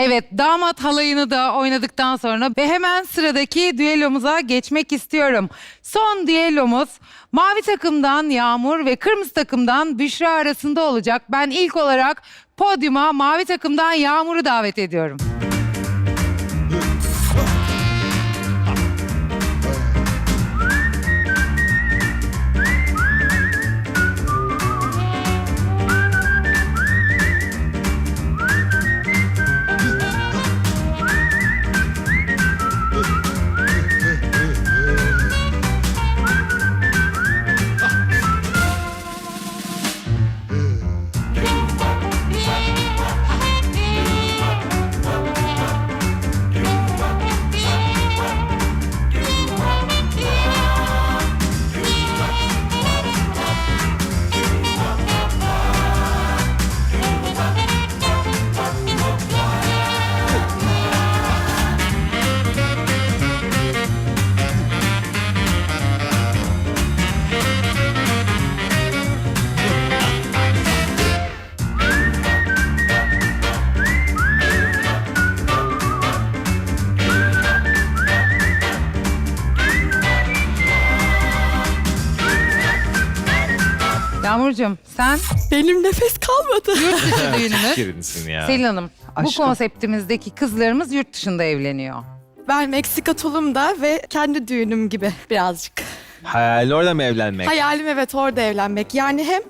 Evet damat halayını da oynadıktan sonra ve hemen sıradaki düellomuza geçmek istiyorum. Son düellomuz mavi takımdan Yağmur ve kırmızı takımdan Büşra arasında olacak. Ben ilk olarak podyuma mavi takımdan Yağmur'u davet ediyorum. Yağmurcuğum sen Benim nefes kalmadı. yurt dışı düğünümüz. Şirinsin ya. Selin Hanım bu Aşkım. konseptimizdeki kızlarımız yurt dışında evleniyor. Ben Meksika tulumda ve kendi düğünüm gibi birazcık. Hayalin orada mı evlenmek? Hayalim evet orada evlenmek. Yani hem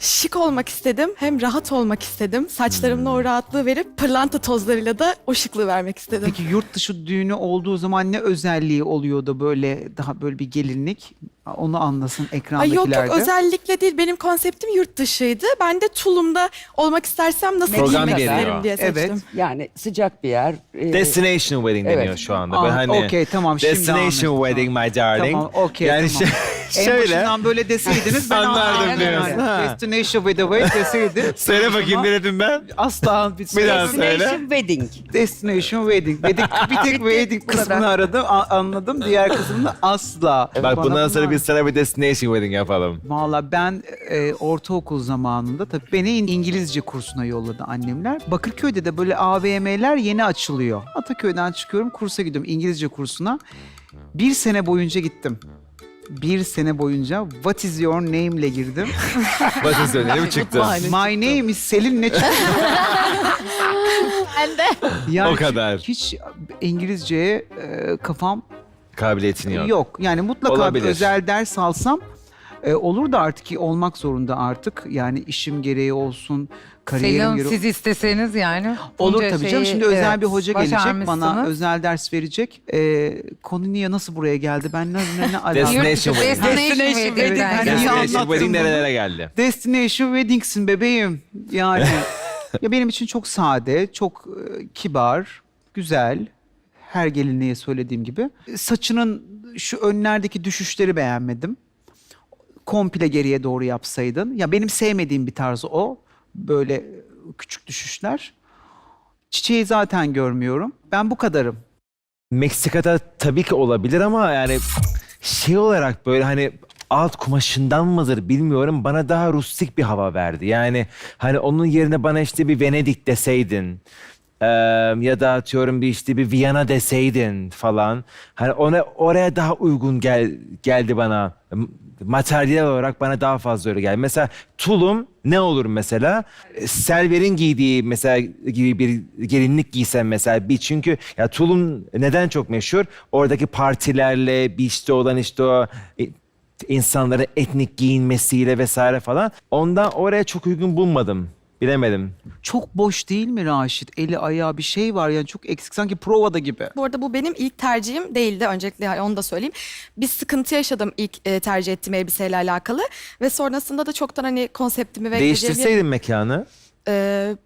şık olmak istedim hem rahat olmak istedim. Saçlarımla o rahatlığı verip pırlanta tozlarıyla da o şıklığı vermek istedim. Peki yurt dışı düğünü olduğu zaman ne özelliği oluyor da böyle daha böyle bir gelinlik? Onu anlasın Ay ekrandakilerde. yok yok özellikle değil benim konseptim yurt dışıydı. Ben de tulumda olmak istersem nasıl Program giymek geliyor. isterim diye seçtim. Evet. Yani sıcak bir yer. Ee, Destination wedding Evet. deniyor şu anda. Aa, Böyle hani okey, tamam, şimdi Destination anladım. wedding my darling. Tamam, okey, yani tamam. şey- En şöyle. başından böyle deseydiniz ben Anlardım anlardım. yani. ha. Destination with way deseydi. Söyle bakayım ne dedim ben? Asla bir, Bir daha söyle. Destination Wedding. Destination wedding. Wedding bir tek wedding kısmını aradım a- anladım. Diğer kısmını asla. Bak Bana bundan sonra bunlar- biz sana bir destination wedding yapalım. Valla ben e, ortaokul zamanında tabii beni İn- İngilizce kursuna yolladı annemler. Bakırköy'de de böyle AVM'ler yeni açılıyor. Ataköy'den çıkıyorum kursa gidiyorum İngilizce kursuna. Bir sene boyunca gittim. Bir sene boyunca What is your name ile girdim. Bakın söyle mi çıktı? My name is Selin ne çıktı? Ben de. Yani O kadar. Hiç İngilizceye e, kafam Kabiliyetin yok. Yok. Yani mutlaka bir Olabilir. özel ders alsam e, olur da artık ki olmak zorunda artık. Yani işim gereği olsun, Selin kariyerim Hanım gereği siz isteseniz yani. Olur bunca tabii canım. şeyi, Şimdi özel evet, bir hoca gelecek bana başarmışsınız. özel ders verecek. E, konu niye nasıl buraya geldi? Ben ne ne, ne alaka? Destination Yurt dışı wedding. Destination Destination wedding. wedding. Yani. Ben niye Destination anlattım wedding bunu? nerelere geldi? Destination Weddings'in bebeğim. Yani ya benim için çok sade, çok e, kibar, güzel. Her gelinliğe söylediğim gibi. Saçının şu önlerdeki düşüşleri beğenmedim. Komple geriye doğru yapsaydın. Ya benim sevmediğim bir tarz o. Böyle küçük düşüşler. Çiçeği zaten görmüyorum. Ben bu kadarım. Meksika'da tabii ki olabilir ama yani şey olarak böyle hani alt kumaşından mıdır bilmiyorum bana daha rustik bir hava verdi. Yani hani onun yerine bana işte bir Venedik deseydin eee, ya da atıyorum bir işte bir Viyana deseydin falan. Hani ona oraya daha uygun gel, geldi bana. Materyal olarak bana daha fazla öyle geldi. Mesela tulum ne olur mesela? Selver'in giydiği mesela gibi bir gelinlik giysen mesela bir çünkü ya tulum neden çok meşhur? Oradaki partilerle işte olan işte o e, insanların etnik giyinmesiyle vesaire falan. Ondan oraya çok uygun bulmadım. Bilemedim. Çok boş değil mi Raşit? Eli ayağı bir şey var yani çok eksik sanki provada gibi. Bu arada bu benim ilk tercihim değildi. Öncelikle yani onu da söyleyeyim. Bir sıkıntı yaşadım ilk e, tercih ettiğim elbiseyle alakalı. Ve sonrasında da çoktan hani konseptimi ve Değiştirseydin mekanı. Ee,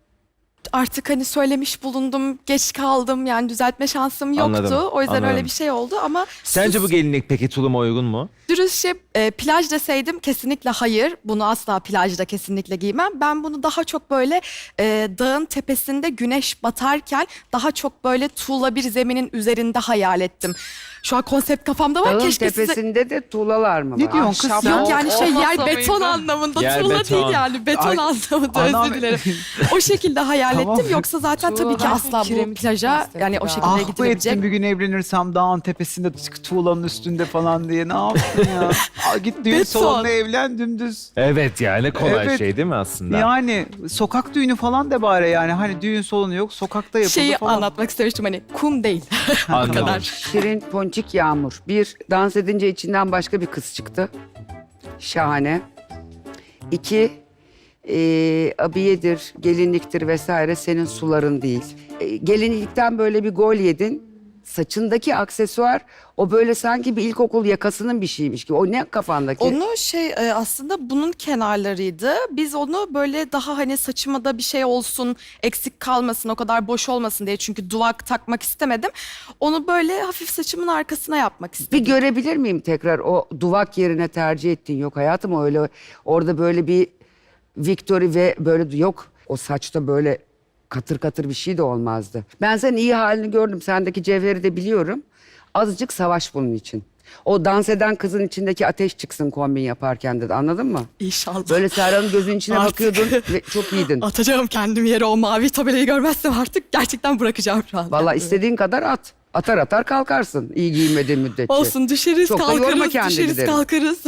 artık hani söylemiş bulundum, geç kaldım yani düzeltme şansım yoktu. Anladım, O yüzden anladım. öyle bir şey oldu ama Sence bu gelinlik peki tuluma uygun mu? dürüstçe e, plaj deseydim kesinlikle hayır. Bunu asla plajda kesinlikle giymem. Ben bunu daha çok böyle e, dağın tepesinde güneş batarken daha çok böyle tuğla bir zeminin üzerinde hayal ettim. Şu an konsept kafamda var. Dağın Keşke size... tepesinde de tuğlalar mı var? Ne diyorsun kız sen? Yok yani şey yer Olmasa beton mıydı? anlamında Yer tuğla beton. değil yani beton Ay, anlamında anam- özür dilerim. o şekilde hayal. Tamam. Yoksa zaten tabii ki asla bu Kiremit plaja yani o şekilde Ah bu gidilebilecek. ettim bir gün evlenirsem dağın tepesinde tuğlanın üstünde falan diye ne yaptın ya? Aa, git düğün Beton. salonuna evlen dümdüz. Evet yani kolay Evet. şey değil mi aslında? Yani sokak düğünü falan da bari yani hani düğün salonu yok sokakta yapıldı Şeyi falan. anlatmak istemiştim hani kum değil. Anladım. kadar. Şirin Ponçik Yağmur. Bir, dans edince içinden başka bir kız çıktı. Şahane. İki, e, abiyedir, gelinliktir vesaire senin suların değil. E, gelinlikten böyle bir gol yedin. Saçındaki aksesuar o böyle sanki bir ilkokul yakasının bir şeymiş gibi. O ne kafandaki? Onu şey e, aslında bunun kenarlarıydı. Biz onu böyle daha hani saçıma da bir şey olsun, eksik kalmasın, o kadar boş olmasın diye. Çünkü duvak takmak istemedim. Onu böyle hafif saçımın arkasına yapmak Bir istedim. görebilir miyim tekrar o duvak yerine tercih ettin yok hayatım öyle orada böyle bir Victory ve böyle yok o saçta böyle katır katır bir şey de olmazdı. Ben senin iyi halini gördüm sendeki cevheri de biliyorum. Azıcık savaş bunun için. O dans eden kızın içindeki ateş çıksın kombin yaparken dedi anladın mı? İnşallah. Böyle Serhan'ın gözünün içine Artık. bakıyordun ve çok iyiydin. Atacağım kendim yere o mavi tabelayı görmezsem artık gerçekten bırakacağım şu an. Vallahi istediğin kadar at. Atar atar kalkarsın iyi giyinmediğin müddetçe. Olsun düşeriz Çok kalkarız, düşeriz derim. kalkarız.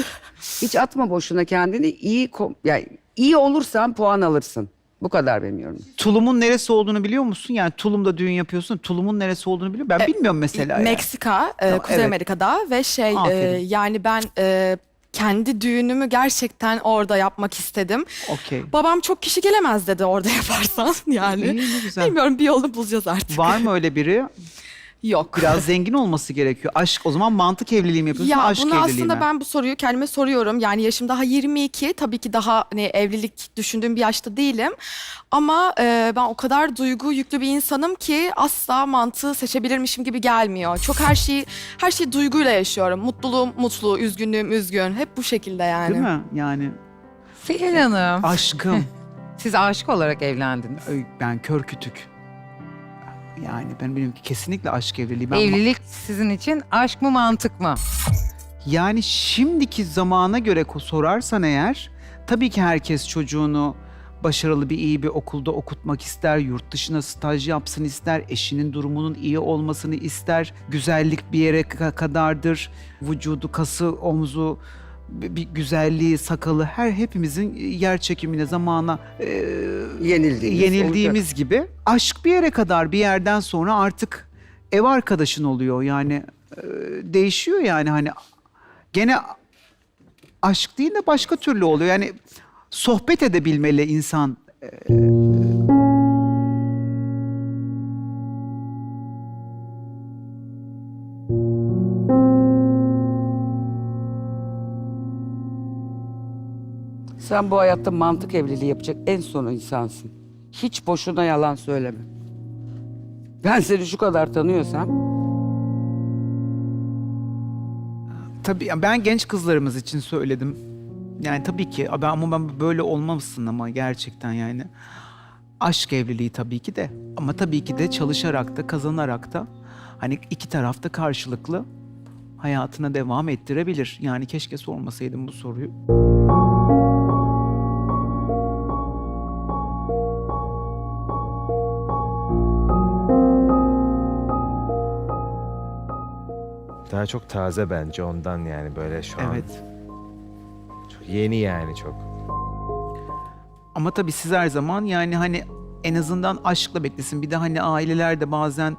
Hiç atma boşuna kendini. İyi yani iyi olursan puan alırsın. Bu kadar benim yorumum. Tulumun neresi olduğunu biliyor musun? Yani tulumda düğün yapıyorsun. Tulumun neresi olduğunu biliyor Ben bilmiyorum mesela. yani. Meksika, e, Tamam, Kuzey evet. Amerika'da ve şey e, Aferin. yani ben e, kendi düğünümü gerçekten orada yapmak istedim. Okey. Babam çok kişi gelemez dedi orada yaparsan yani. İyi, ne güzel. Bilmiyorum bir yolunu bulacağız artık. Var mı öyle biri? Yok. Biraz zengin olması gerekiyor. Aşk o zaman mantık evliliği mi yapıyorsun? Ya aşk bunu evliliği aslında mi? ben bu soruyu kendime soruyorum. Yani yaşım daha 22. Tabii ki daha hani evlilik düşündüğüm bir yaşta değilim. Ama e, ben o kadar duygu yüklü bir insanım ki asla mantığı seçebilirmişim gibi gelmiyor. Çok her şeyi her şeyi duyguyla yaşıyorum. Mutluluğum mutlu, üzgünlüğüm üzgün. Hep bu şekilde yani. Değil mi? Yani Selin Hanım. aşkım. Siz aşık olarak evlendiniz. Ay, ben kör kütük. Yani ben benimki kesinlikle aşk evliliği. Ben Evlilik sizin için aşk mı mantık mı? Yani şimdiki zamana göre sorarsan eğer tabii ki herkes çocuğunu başarılı bir iyi bir okulda okutmak ister, yurt dışına staj yapsın ister, eşinin durumunun iyi olmasını ister. Güzellik bir yere ka- kadardır. Vücudu, kası, omzu, bir güzelliği, sakalı her hepimizin yer çekimine zamana e, Yenildiğimiz yenildiğimiz gibi. Aşk bir yere kadar bir yerden sonra artık ev arkadaşın oluyor. Yani e, değişiyor yani hani gene aşk değil de başka türlü oluyor. Yani sohbet edebilmeli insan Sen bu hayatta mantık evliliği yapacak en son insansın. Hiç boşuna yalan söyleme. Ben seni şu kadar tanıyorsam tabii ben genç kızlarımız için söyledim yani tabii ki ben ama ben böyle olmamışsın ama gerçekten yani aşk evliliği tabii ki de ama tabii ki de çalışarak da kazanarak da hani iki tarafta karşılıklı hayatına devam ettirebilir. Yani keşke sormasaydım bu soruyu. Daha çok taze bence ondan yani böyle şu an. Evet. Çok yeni yani çok. Ama tabii siz her zaman yani hani en azından aşkla beklesin. Bir de hani aileler de bazen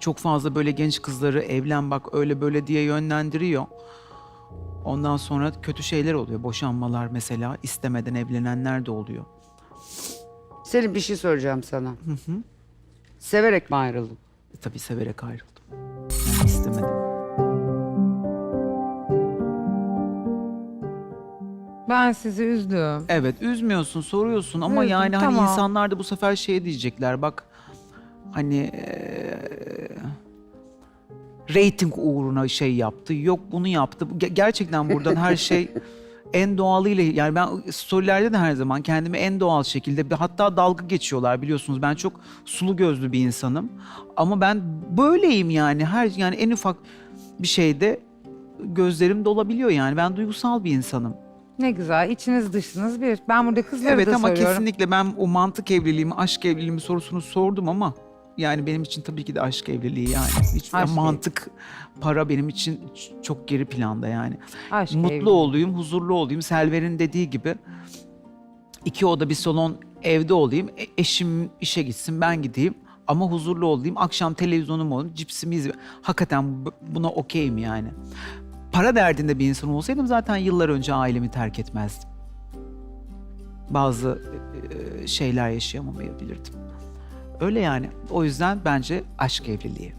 çok fazla böyle genç kızları evlen bak öyle böyle diye yönlendiriyor. Ondan sonra kötü şeyler oluyor. Boşanmalar mesela istemeden evlenenler de oluyor. senin bir şey soracağım sana. Severek mi ayrıldın? E, tabii severek ayrıldım. Ben sizi üzdüm. Evet üzmüyorsun soruyorsun ama Üzgün, yani hani tamam. insanlar da bu sefer şey diyecekler bak hani eee rating uğruna şey yaptı yok bunu yaptı. Bu ge- Gerçekten buradan her şey en doğalıyla yani ben storylerde de her zaman kendimi en doğal şekilde hatta dalga geçiyorlar biliyorsunuz ben çok sulu gözlü bir insanım ama ben böyleyim yani her yani en ufak bir şeyde gözlerim dolabiliyor yani ben duygusal bir insanım. Ne güzel. içiniz dışınız bir. Ben burada kızlara Evet da ama soruyorum. kesinlikle ben o mantık evliliğimi, aşk evliliğimi sorusunu sordum ama yani benim için tabii ki de aşk evliliği yani. Hiç Aşk mantık, para benim için ç- çok geri planda yani. Aşk Mutlu evliliği. olayım, huzurlu olayım. Selver'in dediği gibi iki oda bir salon evde olayım. E- eşim işe gitsin, ben gideyim. Ama huzurlu olayım. Akşam televizyonum olsun, cipsimi izleyeyim. Hakikaten bu- buna okeyim yani. Para derdinde bir insan olsaydım zaten yıllar önce ailemi terk etmezdim. Bazı e, şeyler yaşayamamayabilirdim. Öyle yani. O yüzden bence aşk evliliği.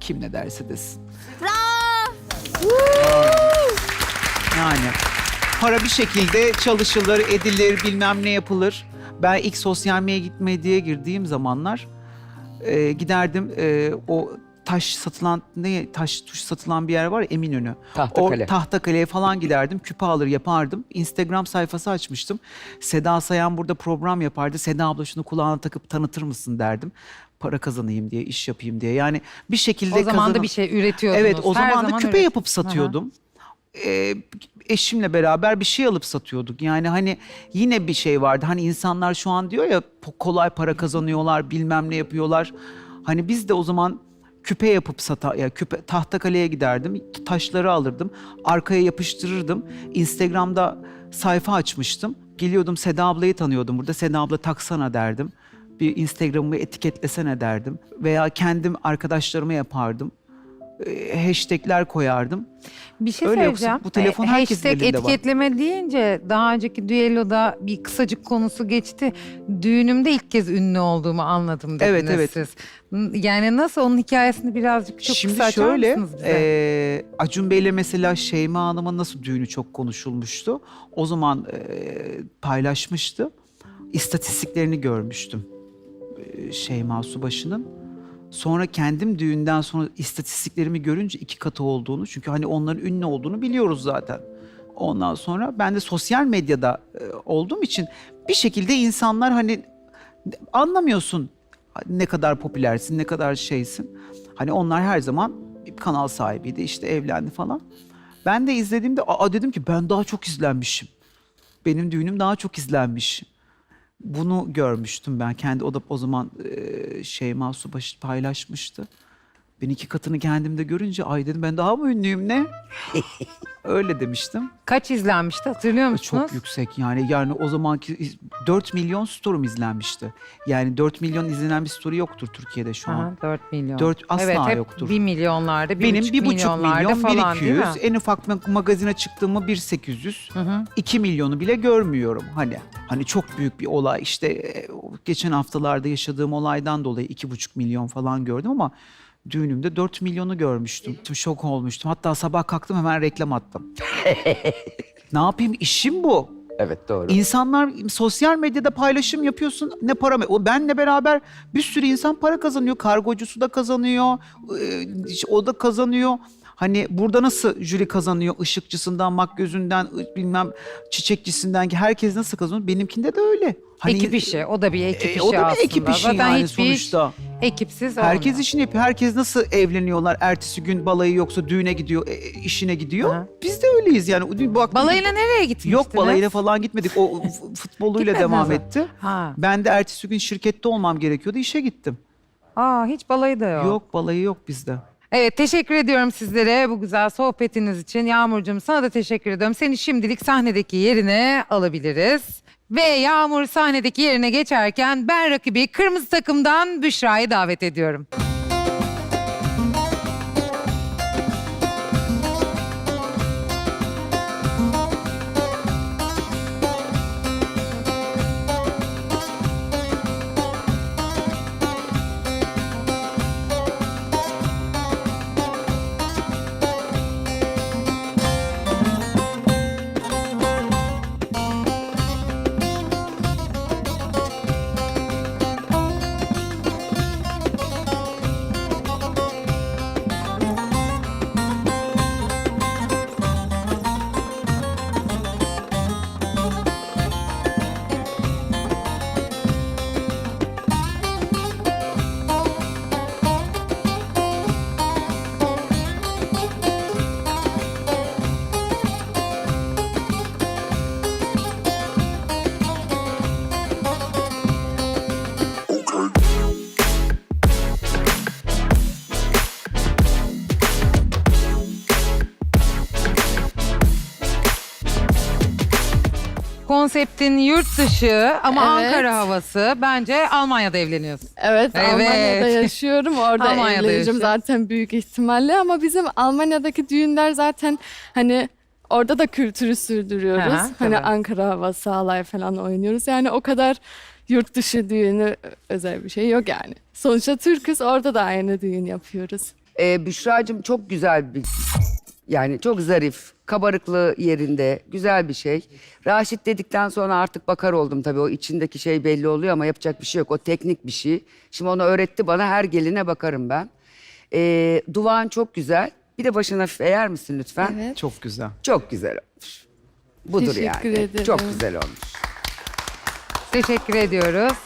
Kim ne derse desin. Yani para bir şekilde çalışılır, edilir, bilmem ne yapılır. Ben ilk sosyal medyaya girdiğim zamanlar e, giderdim e, o taş satılan ne taş tuş satılan bir yer var ya Eminönü. Tahtakale. O Tahtakale'ye falan giderdim. Küpe alır yapardım. Instagram sayfası açmıştım. Seda Sayan burada program yapardı. Seda abla şunu kulağına takıp tanıtır mısın derdim. Para kazanayım diye, iş yapayım diye. Yani bir şekilde O zaman da kazanım- bir şey üretiyordunuz. Evet o Her zaman da küpe üret- yapıp satıyordum. Ee, eşimle beraber bir şey alıp satıyorduk. Yani hani yine bir şey vardı. Hani insanlar şu an diyor ya kolay para kazanıyorlar, bilmem ne yapıyorlar. Hani biz de o zaman küpe yapıp sata ya küpe tahtakaleye giderdim. Taşları alırdım. Arkaya yapıştırırdım. Instagram'da sayfa açmıştım. Geliyordum Seda ablayı tanıyordum. Burada Seda abla taksana derdim. Bir Instagram'ımı etiketlesene derdim. Veya kendim arkadaşlarıma yapardım e, hashtagler koyardım. Bir şey Öyle yoksa söyleyeceğim. bu telefon E, herkesin hashtag elinde var. etiketleme deyince daha önceki düelloda bir kısacık konusu geçti. Düğünümde ilk kez ünlü olduğumu anladım dediniz Evet, evet. siz. N- Yani nasıl onun hikayesini birazcık çok Şimdi kısa açar şöyle, mısınız bize? e, Acun Bey'le mesela Şeyma Hanım'ın nasıl düğünü çok konuşulmuştu. O zaman e, paylaşmıştı. İstatistiklerini görmüştüm e, Şeyma Subaşı'nın. Sonra kendim düğünden sonra istatistiklerimi görünce iki katı olduğunu çünkü hani onların ünlü olduğunu biliyoruz zaten. Ondan sonra ben de sosyal medyada e, olduğum için bir şekilde insanlar hani anlamıyorsun ne kadar popülersin, ne kadar şeysin. Hani onlar her zaman bir kanal sahibiydi, işte evlendi falan. Ben de izlediğimde aa dedim ki ben daha çok izlenmişim. Benim düğünüm daha çok izlenmiş. Bunu görmüştüm ben. Kendi o da o zaman e, Şeyma Subaşı paylaşmıştı. Ben iki katını kendimde görünce ay dedim ben daha mı ünlüyüm ne? Öyle demiştim. Kaç izlenmişti hatırlıyor musunuz? Çok yüksek yani. Yani o zamanki iz- 4 milyon story'm izlenmişti. Yani 4 milyon izlenen bir story yoktur Türkiye'de şu an. Aha, 4 milyon. Dört asla evet, hep yoktur. 1 milyonlarda, 1 Benim buçuk bir buçuk milyonlarda milyon, falan bir değil mi? 200. En ufak ma- magazine çıktığımı bir 800. Hı hı. 2 milyonu bile görmüyorum hani. Hani çok büyük bir olay. İşte e, geçen haftalarda yaşadığım olaydan dolayı iki buçuk milyon falan gördüm ama düğünümde 4 milyonu görmüştüm. Şok olmuştum. Hatta sabah kalktım hemen reklam attım. ne yapayım işim bu. Evet doğru. İnsanlar sosyal medyada paylaşım yapıyorsun ne para mı? O benle beraber bir sürü insan para kazanıyor. Kargocusu da kazanıyor. e, O da kazanıyor. Hani burada nasıl jüri kazanıyor? Işıkçısından, makyözünden, bilmem çiçekçisinden ki herkes nasıl kazanıyor? Benimkinde de öyle. Hani, ekip işi. O da bir ekip e, işi o da aslında. bir ekip işi Zaten yani sonuçta. ekipsiz Herkes olmuyor. işini yapıyor. Herkes nasıl evleniyorlar? Ertesi gün balayı yoksa düğüne gidiyor, e, işine gidiyor. Aha. Biz de öyleyiz yani. Bak, Balayına nereye gitmiştiniz? Yok balayına falan gitmedik. O futboluyla devam mi? etti. Ha. Ben de ertesi gün şirkette olmam gerekiyordu. işe gittim. Aa, hiç balayı da yok. Yok balayı yok bizde. Evet teşekkür ediyorum sizlere bu güzel sohbetiniz için. Yağmurcuğum sana da teşekkür ediyorum. Seni şimdilik sahnedeki yerine alabiliriz. Ve Yağmur sahnedeki yerine geçerken ben rakibi kırmızı takımdan Büşra'yı davet ediyorum. Konseptin yurt dışı ama Evet. Ankara havası. Bence Almanya'da evleniyorsun. Evet, Evet. Almanya'da yaşıyorum. Orada Almanya'da evleneceğim yaşıyorsun. zaten büyük ihtimalle. Ama bizim Almanya'daki düğünler zaten hani orada da kültürü sürdürüyoruz. Aha, hani tabii. Ankara havası, halay falan oynuyoruz. Yani o kadar yurt dışı düğünü özel bir şey yok yani. Sonuçta Türk'üz, orada da aynı düğün yapıyoruz. Ee, Büşra'cığım çok güzel bir yani çok zarif, kabarıklığı yerinde, güzel bir şey. Raşit dedikten sonra artık bakar oldum tabii o içindeki şey belli oluyor ama yapacak bir şey yok. O teknik bir şey. Şimdi onu öğretti bana her geline bakarım ben. Ee, duvağın çok güzel. Bir de başına hafif eğer misin lütfen? Evet. Çok güzel. Çok güzel olmuş. Budur Teşekkür yani. ederim. Çok güzel olmuş. Teşekkür ediyoruz.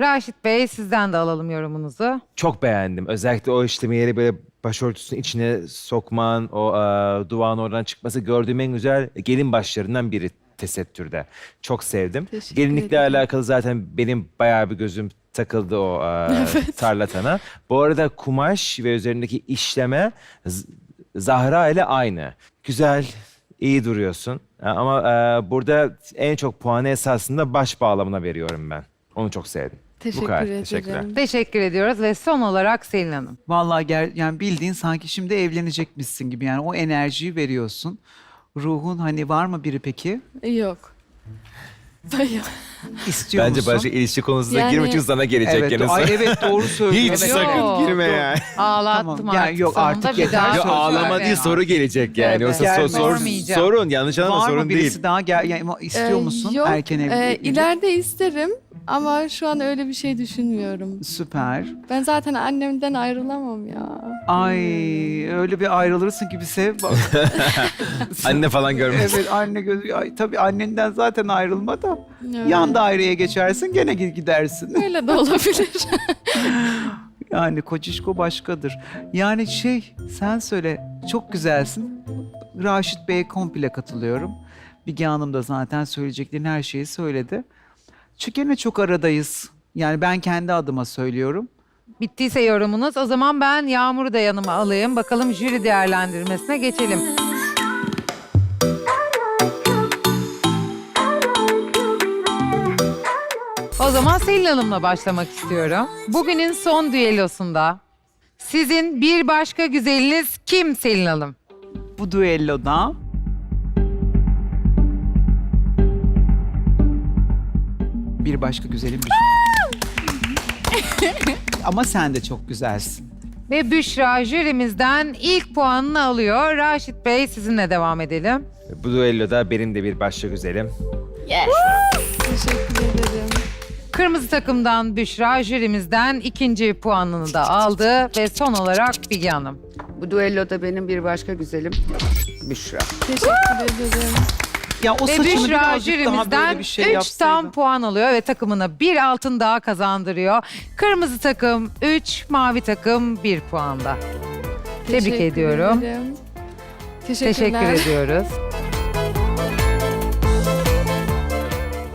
Raşit Bey sizden de alalım yorumunuzu. Çok beğendim. Özellikle o işlemeleri böyle başörtüsünün içine sokman, o e, duvağın oradan çıkması gördüğüm en güzel gelin başlarından biri tesettürde. Çok sevdim. Teşekkür Gelinlikle ederim. alakalı zaten benim bayağı bir gözüm takıldı o e, tarlatana. Bu arada kumaş ve üzerindeki işleme Z- Zahra ile aynı. Güzel, iyi duruyorsun. E, Ama e, burada en çok puanı esasında baş bağlamına veriyorum ben. Onu çok sevdim. Teşekkür kadar. ederim. Teşekkürler. Teşekkür ediyoruz ve son olarak Selin Hanım. Vallahi ger yani bildiğin sanki şimdi evlenecekmişsin gibi yani o enerjiyi veriyorsun. Ruhun hani var mı biri peki? Yok. Hayır. İstiyor Bence musun? başka ilişki konusuna Yani- girmek için sana gelecek Evet, gene. ay evet doğru Hiç söylüyorsun. sakın Yok. girme ya. Ağlattım Tamam, yani artık. yok, sonunda artık bir yeter. daha Ya Söz ağlama verme. değil soru gelecek yani. Evet. Yoksa sor, sor- Sormayacağım. sorun yanlış anlama Var sorun mı birisi değil. daha gel yani istiyor Ee, musun yok, erken evlilik? e, ileride isterim ama şu an öyle bir şey düşünmüyorum. Süper. Ben zaten annemden ayrılamam ya. Ay öyle bir ayrılırsın ki bir sev. Bak, Anne falan görmez. evet anne gözü ay, tabii annenden zaten ayrılma da Evet. yan daireye geçersin gene gi- gidersin. Öyle de olabilir. Yani kocişko başkadır. Yani şey sen söyle çok güzelsin. Raşit Bey'e komple katılıyorum. Bilge Hanım da zaten söyleyeceklerin her şeyi söyledi. Çünkü gene çok aradayız. Yani ben kendi adıma söylüyorum. Bittiyse yorumunuz o zaman ben Yağmur'u da yanıma alayım. Bakalım jüri değerlendirmesine geçelim. O zaman Selin Hanım'la başlamak istiyorum. Bugünün son düellosunda sizin bir başka güzeliniz kim Selin Hanım? Bu düelloda bir başka güzelim bir Ama sen de çok güzelsin. Ve Büşra jürimizden ilk puanını alıyor. Raşit Bey sizinle devam edelim. Bu düelloda benim de bir başka güzelim. Teşekkür ederim. Kırmızı takımdan Büşra jürimizden ikinci puanını da aldı. Ve son olarak Bilge Hanım. Bu düelloda benim bir başka güzelim Büşra. Teşekkür ederim. Ya o Ve saçını Büşra birazcık daha jürimizden böyle bir şey 3 yapsaydın. tam puan alıyor ve takımına bir altın daha kazandırıyor. Kırmızı takım 3, mavi takım 1 puanda. Tebrik Teşekkür ediyorum. ederim. Teşekkürler. Teşekkür ediyoruz.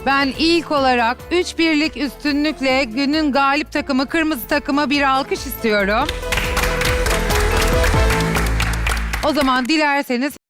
Ben ilk olarak 3 birlik üstünlükle günün galip takımı kırmızı takıma bir alkış istiyorum. O zaman dilerseniz